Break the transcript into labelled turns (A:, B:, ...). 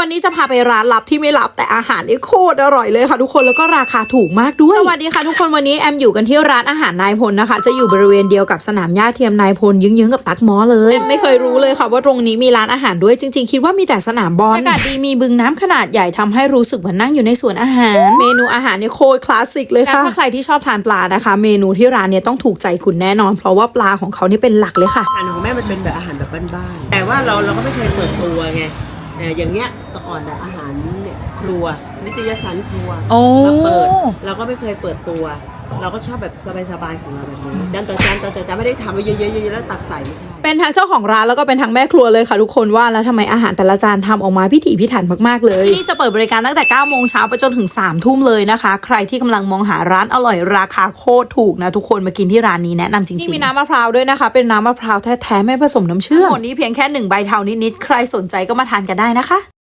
A: วันนี้จะพาไปร้านลับที่ไม่ลับแต่อาหารนี่โคตรอร่อยเลยค่ะทุกคนแล้วก็ราคาถูกมากด้วย สวัสดีค่ะทุกคนวันนี้แอมอยู่กันที่ร้านอาหารนายพลนะคะ จะอยู่บริเวณเดียวกับสนามหญ้าเทียมนายพลยืงๆกับตักหมอเลยแอมไม่เคยรู้เลยค่ะว่าตรงนี้มีร้านอาหารด้วยจริง ๆ คิดว่ามีแต่สนามบอลอากาศดีมีบึงน้ำขนาดใหญ่ทำให้รู้สึกเหมือนนั่งอยู่ในสวนอาหาร เมนูอาหารเนี่ยโคตรคลาสสิกเลยค่ะถ้าใครที่ชอบทานปลานะคะ เมนูที่ร้านเนี่ยต้องถูกใจคุณแน่นอน เพราะว่าปลาของเขานี่เป็นหลักเลยค่ะ
B: อาหารของแม่มันเป็นแบบอาหารแบบบ้านๆแต่ว่าเราเราก็ไม่เคยเปิดตัวไงเอ่ออย่างเงี้ยแตะก่อนแบบอาหารเนี่ยครัวนิตยสารครัว
A: โอ้
B: มาเปิดเราก็ไม่เคยเปิดตัว เราก็ชอบแบบสบายๆของเราแบบนี้จานต่อจานต่อจานไม่ได้ทำไว้เยอะๆๆแล้วตักใส่ไม่ใช่
A: เป็นทั้งเจ้าของร้านแล้วก็เป็นทั้งแม่ครัวเลยค่ะทุกคนว่าแล้วทำไมอาหารแต่ละจานทำออกมาพิถีพิถันมากๆเลยที่จะเปิดบริการตั้งแต่9โมงเช้าไปจนถึง3ทุ่มเลยนะคะ ใครที่กำลังมองหาร้านอร่อยราคาโคตรถูกนะทุกคนมากินที่ร้านนี้แนะนำจริงๆนี่มีน้ำมะพร้าวด้วยนะคะ เป็นน้ำมะพร้าวแท้ๆไม่ผสมน้ำเชื่อมหมดนี้เพียงแค่หนึ่งใบเท่านิดๆใครสนใจก็มาทานกันได้นะคะ